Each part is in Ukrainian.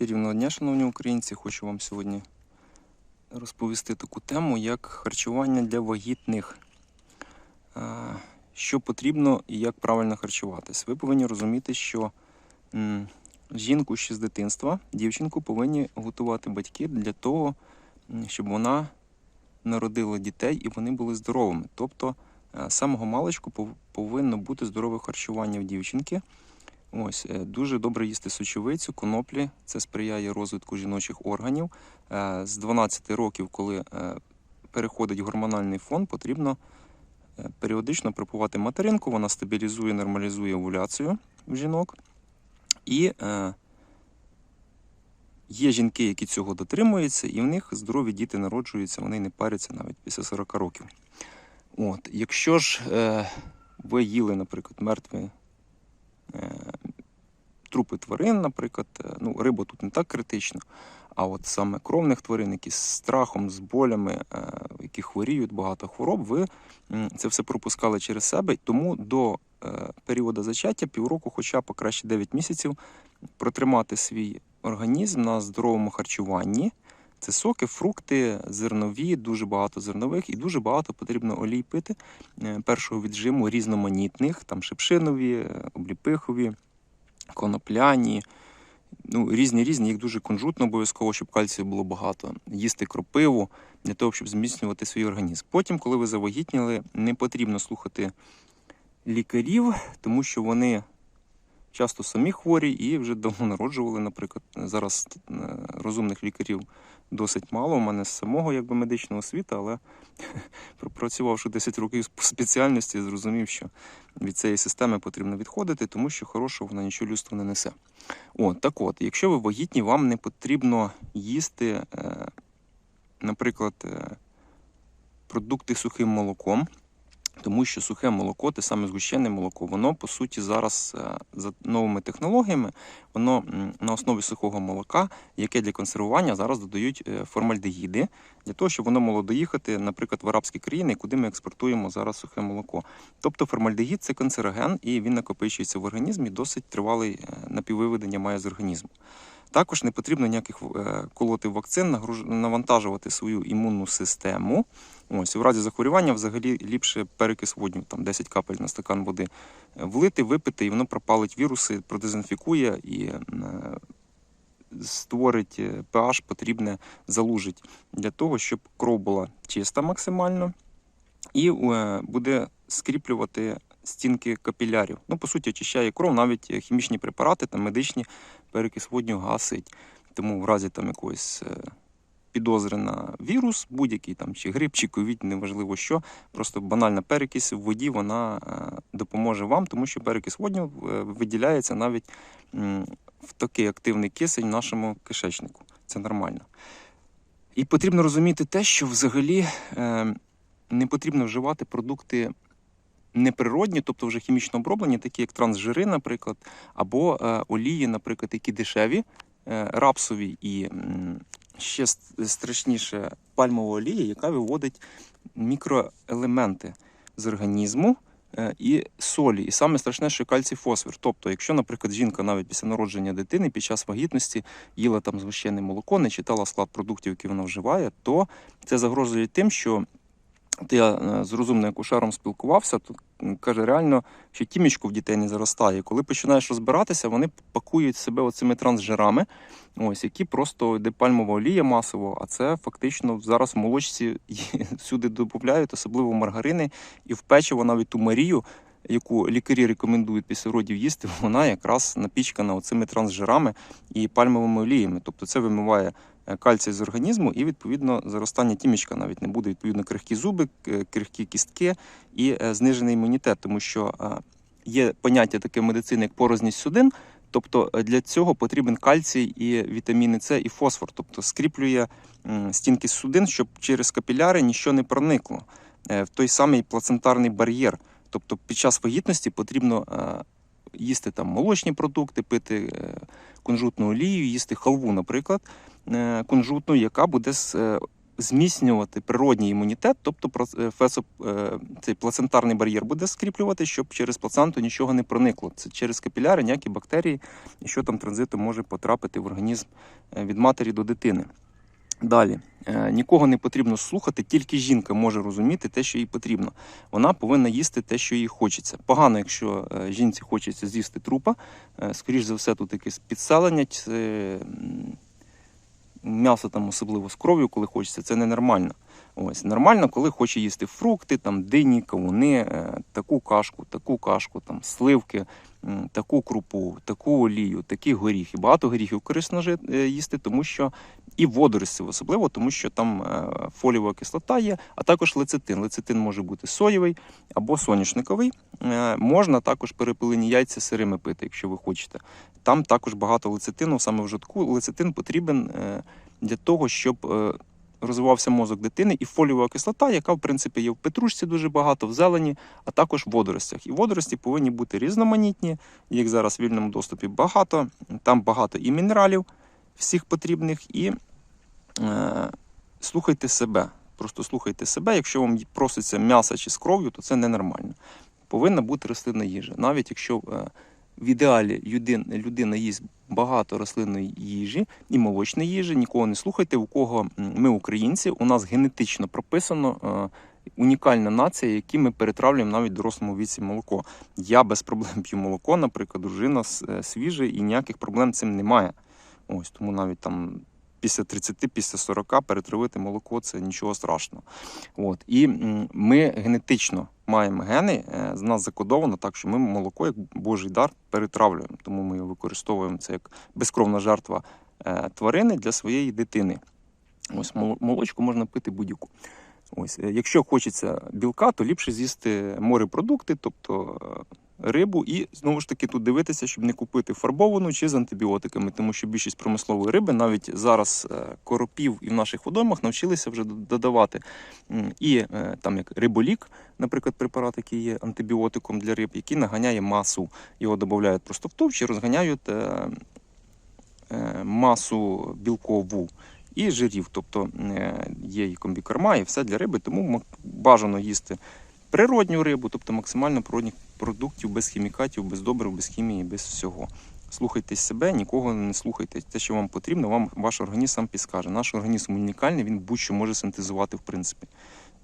Чарівного дня, шановні українці, хочу вам сьогодні розповісти таку тему, як харчування для вагітних. Що потрібно і як правильно харчуватись. Ви повинні розуміти, що жінку ще з дитинства, дівчинку повинні готувати батьки для того, щоб вона народила дітей і вони були здоровими. Тобто, е, з самого маличку повинно бути здорове харчування в дівчинки. Ось е, дуже добре їсти сочовицю, коноплі. Це сприяє розвитку жіночих органів. Е, З 12 років, коли е, переходить гормональний фон, потрібно періодично припувати материнку. Вона стабілізує, нормалізує овуляцію в жінок. І є жінки, які цього дотримуються, і в них здорові діти народжуються, вони не паряться навіть після 40 років. От, якщо ж ви їли, наприклад, мертві е, трупи тварин, наприклад, е, ну, риба тут не так критично, а от саме кровних тварин, які з страхом, з болями, е, які хворіють, багато хвороб, ви це все пропускали через себе. Тому до е, періоду зачаття півроку, хоча б краще 9 місяців, протримати свій організм на здоровому харчуванні. Це соки, фрукти, зернові, дуже багато зернових і дуже багато потрібно олій пити е, першого віджиму різноманітних, там шипшинові, е, обліпихові, конопляні. Ну, різні різні, їх дуже кунжутно обов'язково, щоб кальцію було багато. Їсти кропиву для того, щоб зміцнювати свій організм. Потім, коли ви завагітніли, не потрібно слухати лікарів, тому що вони часто самі хворі і вже давно народжували, наприклад. Зараз е, розумних лікарів досить мало. У мене з самого якби медичного освіти, але пропрацювавши 10 років по спеціальності, зрозумів, що від цієї системи потрібно відходити, тому що хорошого вона нічого людству не несе. О, так от, якщо ви вагітні, вам не потрібно їсти, е, наприклад, е, продукти сухим молоком. Тому що сухе молоко, те саме згущене молоко, воно по суті зараз е, за новими технологіями, воно на основі сухого молока, яке для консервування зараз додають е, формальдегіди, для того, щоб воно могло доїхати, наприклад, в арабські країни, куди ми експортуємо зараз сухе молоко. Тобто формальдегід це канцероген, і він накопичується в організмі, досить тривалий е, напіввиведення має з організму. Також не потрібно ніяких е, колоти вакцин, навантажувати свою імунну систему. Ось, в разі захворювання взагалі ліпше перекис водню, там 10 капель на стакан води е, влити, випити, і воно пропалить віруси, продезінфікує і е, створить pH потрібне залужить для того, щоб кров була чиста максимально і буде скріплювати стінки капілярів. Ну, по суті, очищає кров, навіть е, хімічні препарати та медичні перекис водню гасить. Тому в разі там якоїсь е, підозри на вірус, будь-який там чи грип, чи ковід, неважливо що. Просто банальна перекись в воді вона е, допоможе вам, тому що перекис водню виділяється навіть в такий активний кисень в нашому кишечнику. Це нормально. І потрібно розуміти те, що взагалі е, не потрібно вживати продукти неприродні, тобто вже хімічно оброблені, такі як трансжири, наприклад, або е, олії, наприклад, які дешеві, е, рапсові і ще страшніше пальмова олія, яка виводить мікроелементи з організму е, і солі. І саме страшне, що кальцій фосфор. Тобто, якщо, наприклад, жінка навіть після народження дитини під час вагітності їла там згущене молоко, не читала склад продуктів, які вона вживає, то це загрожує тим, що От я е, з розумним акушером спілкувався, то каже, реально, що тімічко в дітей не заростає. Коли починаєш розбиратися, вони пакують себе оцими трансжирами, ось які просто йде пальмова олія масово, а це фактично зараз в молочці всюди додають, особливо маргарини, і в печиво навіть ту Марію, яку лікарі рекомендують після родів їсти, вона якраз напічкана оцими трансжирами і пальмовими оліями. Тобто це вимиває кальцій з організму, і відповідно заростання тімічка навіть не буде. Відповідно, крихкі зуби, крихкі кістки і е, знижений імунітет, тому що е, є поняття таке медицини, як порозність судин. Тобто е, для цього потрібен кальцій і вітаміни С і фосфор, тобто скріплює стінки судин, щоб через капіляри нічого не проникло е, в той самий плацентарний бар'єр. Тобто під час вагітності потрібно е, їсти там молочні продукти, пити е, кунжутну олію, їсти халву, наприклад, е, кунжутну, яка буде е, зміцнювати природній імунітет, тобто е, фесо, е, цей плацентарний бар'єр буде скріплювати, щоб через плаценту нічого не проникло. Це через капіляри ніякі бактерії, і що там транзитом може потрапити в організм е, від матері до дитини. Далі Е, нікого не потрібно слухати, тільки жінка може розуміти те, що їй потрібно. Вона повинна їсти те, що їй хочеться. Погано, якщо е, жінці хочеться з'їсти трупа. Е, Скоріш за все, тут якесь підселення, м'ясо там особливо з кров'ю, коли хочеться, це ненормально. Ось нормально, коли хоче їсти фрукти, там дині, кавуни, е, таку кашку, таку кашку, там сливки, таку крупу, таку олію, такі горіхи. Багато горіхів корисно е, їсти, тому що і водорості особливо, тому що там е, фолієва кислота є, а також лецитин. Лецитин може бути соєвий або соняшниковий. Можна також перепилені яйця сирими пити, якщо ви хочете. Там також багато лецитину, саме в житку. Лецитин потрібен для того, щоб розвивався мозок дитини, і фолієва кислота, яка в принципі є в петрушці дуже багато, в зелені, а також в водоростях. І водорості повинні бути різноманітні, їх зараз в вільному доступі багато. Там багато і мінералів всіх потрібних, і е, слухайте себе. Просто слухайте себе. Якщо вам проситься м'ясо чи з кров'ю, то це ненормально. Повинна бути рослинна їжа. Навіть якщо е, в ідеалі людина, їсть багато рослинної їжі і молочної їжі, нікого не слухайте. У кого ми українці, у нас генетично прописано. е, Унікальна нація, які ми перетравлюємо навіть в дорослому віці молоко. Я без проблем п'ю молоко, наприклад, дружина свіже, і ніяких проблем цим немає. Ось тому навіть там після 30, після 40 перетравити молоко це нічого страшного. От і ми генетично маємо гени, е, з нас закодовано так, що ми молоко як Божий дар перетравлюємо. Тому ми його використовуємо це як безкровна жертва е, тварини для своєї дитини. Ось мол- молочку можна пити будь-яку. Ось, е, якщо хочеться білка, то ліпше з'їсти морепродукти, тобто рибу, і знову ж таки тут дивитися, щоб не купити фарбовану чи з антибіотиками, тому що більшість промислової риби навіть зараз е, коропів і в наших водоймах навчилися вже додавати і е, там як риболік, наприклад, препарат, який є антибіотиком для риб, який наганяє масу. Його додають просто в товщі, розганяють е, масу білкову і жирів. Тобто є і комбікорма, і все для риби, тому бажано їсти природню рибу, тобто максимально природних продуктів без хімікатів, без добрив, без хімії, без всього. Слухайтесь себе, нікого не слухайте. Те, що вам потрібно, вам ваш організм сам підскаже. Наш організм унікальний, він будь-що може синтезувати, в принципі,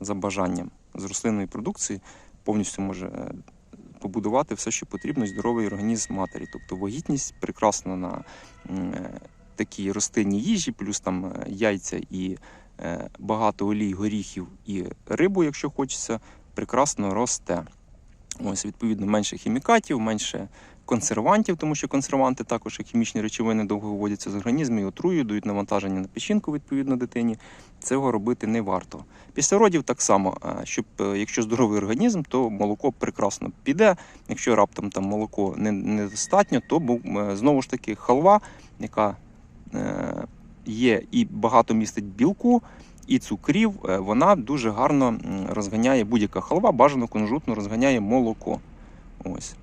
за бажанням. З рослинної продукції повністю може е, побудувати все, що потрібно, здоровий організм матері. Тобто вагітність прекрасно на е, такій рослинній їжі, плюс там е, яйця і багато олій, горіхів і рибу, якщо хочеться, прекрасно росте. Ось, відповідно, менше хімікатів, менше консервантів, тому що консерванти також як хімічні речовини довго виводяться з організму і отруюють, дають навантаження на печінку відповідно дитині. Цього робити не варто. Після родів так само, е, щоб е, якщо здоровий організм, то молоко прекрасно піде. Якщо раптом там молоко недостатньо, то е, знову ж таки халва, яка є і багато містить білку, і цукрів, е, вона дуже гарно розганяє будь-яка халва, бажано кунжутно розганяє молоко. Ось.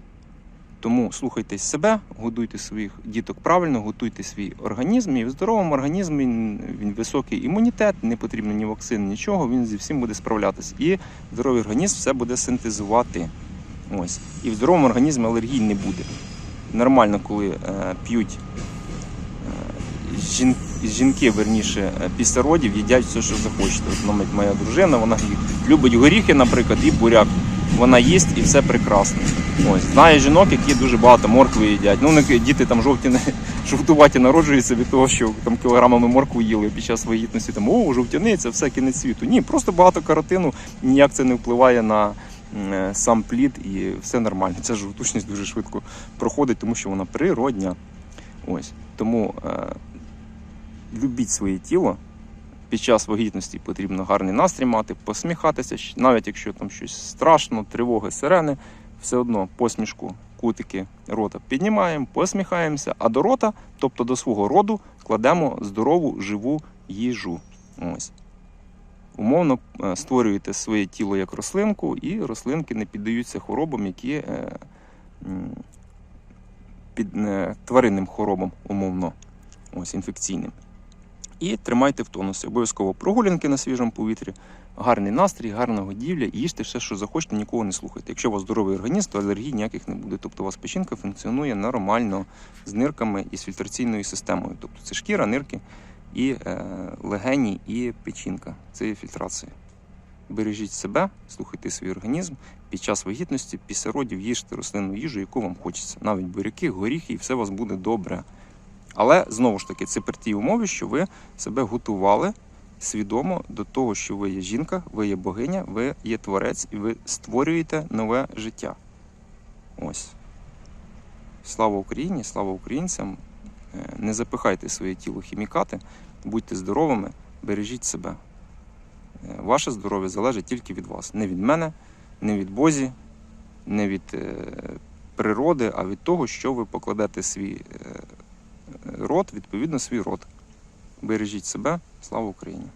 Тому слухайте себе, годуйте своїх діток правильно, готуйте свій організм. І в здоровому організмі він, високий імунітет, не потрібно ні вакцин, нічого, він зі всім буде справлятися. І здоровий організм все буде синтезувати. Ось. І в здоровому організмі алергій не буде. Нормально, коли е, п'ють е, жін, жінки, верніше, е, після родів їдять все, що захочете. От, навіть моя дружина, вона любить горіхи, наприклад, і буряк. Вона їсть і все прекрасно. Ось знаю жінок, які дуже багато моркви їдять. Ну, діти там жовті не- жовтуваті народжуються від того, що там кілограмами моркву їли під час вагітності. Там о, жовтяни, це все кінець світу. Ні, просто багато каротину, ніяк це не впливає на е, сам плід і все нормально. Ця жовтучність дуже швидко проходить, тому що вона природня. Ось тому е, любіть своє тіло. Під час вагітності потрібно гарний настрій мати, посміхатися, навіть якщо там щось страшно, тривоги, сирени, все одно посмішку, кутики рота піднімаємо, посміхаємося, а до рота, тобто до свого роду, кладемо здорову живу їжу. Ось. Умовно е, створюєте своє тіло як рослинку, і рослинки не піддаються хворобам, які е, під е, тваринним хворобам, умовно, ось інфекційним. І тримайте в тонусі. Обов'язково прогулянки на свіжому повітрі, гарний настрій, гарна годівля, їжте все, що захочете, нікого не слухайте. Якщо у вас здоровий організм, то алергій ніяких не буде. Тобто у вас печінка функціонує нормально з нирками і з фільтраційною системою. Тобто це шкіра, нирки і е, легені, і печінка. Це є фільтрація. Бережіть себе, слухайте свій організм під час вагітності, після родів їжте рослинну їжу, яку вам хочеться. Навіть буряки, горіхи, і все у вас буде добре. Але знову ж таки, це при тій умові, що ви себе готували свідомо до того, що ви є жінка, ви є богиня, ви є творець і ви створюєте нове життя. Ось. Слава Україні, слава українцям. Е, Не запихайте своє тіло хімікати, будьте здоровими, бережіть себе. Е, Ваше здоров'я залежить тільки від вас. Не від мене, не від Бозі, не від е, природи, а від того, що ви покладете свій рот, відповідно, свій рот. Бережіть себе, слава Україні!